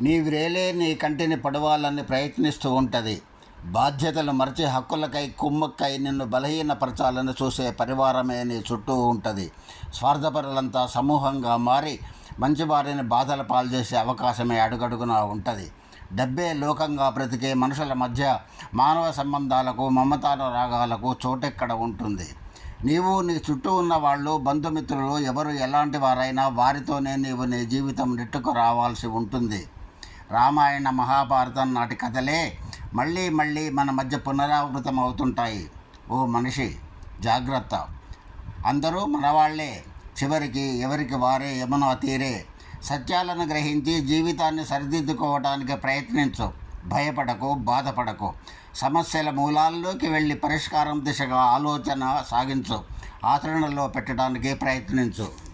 నీ వ్రేలే నీ కంటిని పడవాలని ప్రయత్నిస్తూ ఉంటుంది. బాధ్యతలు మరచి హక్కులకై కుమ్మక్కై నిన్ను బలహీనపరచాలని చూసే పరివారమే నీ చుట్టూ ఉంటుంది. స్వార్థపరులంతా సమూహంగా మారి మంచివారిని బాధల పాల్చేసే అవకాశమే అడుగడుగునా ఉంటుంది. డబ్బే లోకంగా బ్రతికే మనుషుల మధ్య మానవ సంబంధాలకు మమతానురాగాలకు చోటెక్కడ ఉంటుంది? నీవు నీ చుట్టూ ఉన్న వాళ్ళు బంధుమిత్రులు ఎవరు ఎలాంటి వారైనా వారితోనే నీవు నీ జీవితం నెట్టుకు రావాల్సి ఉంటుంది. రామాయణ మహాభారతం నాటి కథలే మళ్ళీ మళ్ళీ మన మధ్య పునరావృతం అవుతుంటాయి. ఓ మనిషి జాగ్రత్త. అందరూ మనవాళ్ళే. చివరికి ఎవరికి వారే యమునో తీరే. సత్యాలను గ్రహించి జీవితాన్ని సరిదిద్దుకోవడానికి ప్రయత్నించు. భయపడకు బాధపడకు. సమస్యల మూలాల్లోకి వెళ్ళి పరిష్కారం దిశగా ఆలోచన సాగించు. ఆచరణలో పెట్టడానికి ప్రయత్నించు.